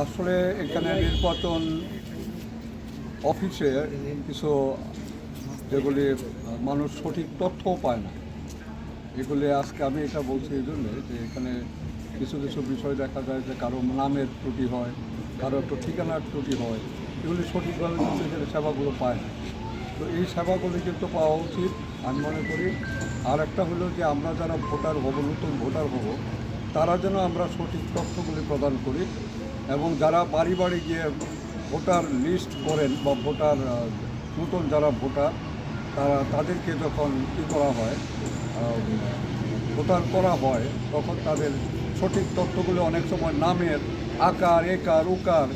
আসলে এখানে নির্বাচন অফিসে কিছু যেগুলি মানুষ সঠিক তথ্যও পায় না। এগুলি আজকে আমি এটা বলছি এই জন্যে যে এখানে কিছু কিছু বিষয় দেখা যায় যে কারও নামের ত্রুটি হয়, কারও একটু ঠিকানার ত্রুটি হয়, এগুলি সঠিকভাবে কিন্তু সেবাগুলো পায় না। তো এই সেবাগুলি কিন্তু পাওয়া উচিত, আমি মনে করি। আর একটা হলো যে আমরা যারা ভোটার হব, নতুন ভোটার হব, তারা যেন আমরা সঠিক তথ্যগুলি প্রদান করি। এবং যারা বাড়ি বাড়ি গিয়ে ভোটার লিস্ট করেন বা ভোটার নতুন যারা ভোটার, তারা, তাদেরকে যখন কী করা হয় ভোটার করা হয়, তখন তাদের সঠিক তথ্যগুলো অনেক সময় নামের আকার, একার, উকার,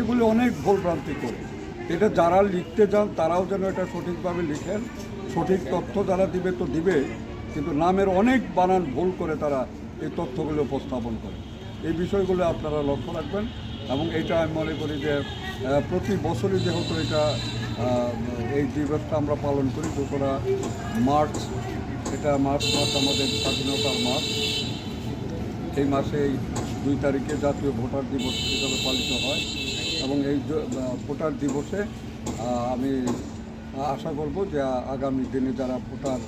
এগুলো অনেক ভুলভ্রান্তি করে এটা যারা লিখতে যান, তারাও যেন এটা সঠিকভাবে লিখেন। সঠিক তথ্য যারা দিবে তো দিবে, কিন্তু নামের অনেক বানান ভুল করে তারা এই তথ্যগুলো উপস্থাপন করে। এই বিষয়গুলো আপনারা লক্ষ্য রাখবেন এবং এটা আমি মনে করি যে প্রতি বছরই যেহেতু এটা এই দিবসটা আমরা পালন করি দোসরা মার্চ, এটা মার্চ মাস আমাদের স্বাধীনতার মাস। এই মাসে এই দুই তারিখে জাতীয় ভোটার দিবস হিসাবে পালিত হয় এবং এই ভোটার দিবসে আমি আশা করব যে, আগামী দিনে যারা ভোটার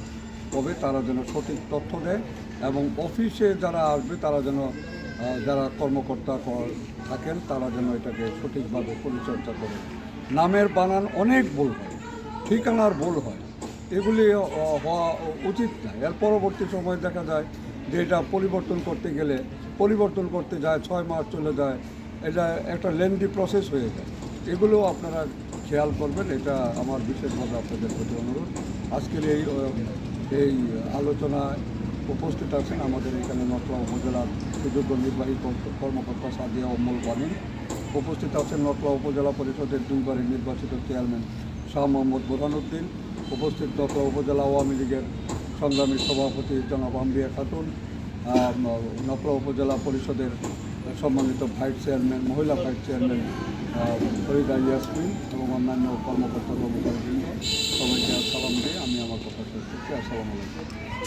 হবে তারা যেন সঠিক তথ্য দেয় এবং অফিসে যারা আসবে তারা যেন যারা কর্মকর্তা থাকেন, তারা যেন এটাকে সঠিকভাবে পরিচর্যা করে। নামের বানান অনেক ভুল হয়, ঠিকানার ভুল হয়। এগুলি হওয়া উচিত না। এর পরবর্তী সময় দেখা যায় যে এটা পরিবর্তন করতে গেলে, পরিবর্তন করতে যায়, ছয় মাস চলে যায়, এটা একটা লেন্দি প্রসেস হয়ে যায়। এগুলো আপনারা খেয়াল করবেন, এটা আমার বিশেষভাবে আপনাদের প্রতি অনুরোধ। আজকের এই এই আলোচনায় উপস্থিত আছেন আমাদের এখানে নটলা উপজেলার সুযোগ্য নির্বাহী কর্মকর্তা সাদিয়া অমল বাণী উপস্থিত আছেন নটলা উপজেলা পরিষদের দুইবারের নির্বাচিত চেয়ারম্যান শাহ মোহাম্মদ বোরহানুদ্দিন। উপস্থিত নটলা উপজেলা আওয়ামী লীগের সংগ্রামী সভাপতি জনাব আম্বিয়া খাতুন। নকলা উপজেলা পরিষদের সম্মানিত ভাইস চেয়ারম্যান, মহিলা ভাইস চেয়ারম্যান ফরিদা ইয়াসমিন এবং অন্যান্য কর্মকর্তা কর্মচারীবৃন্দ। সবাইকে সালাম দিয়ে আমি আমার কথা শেষ করছি। আসসালামু আলাইকুম।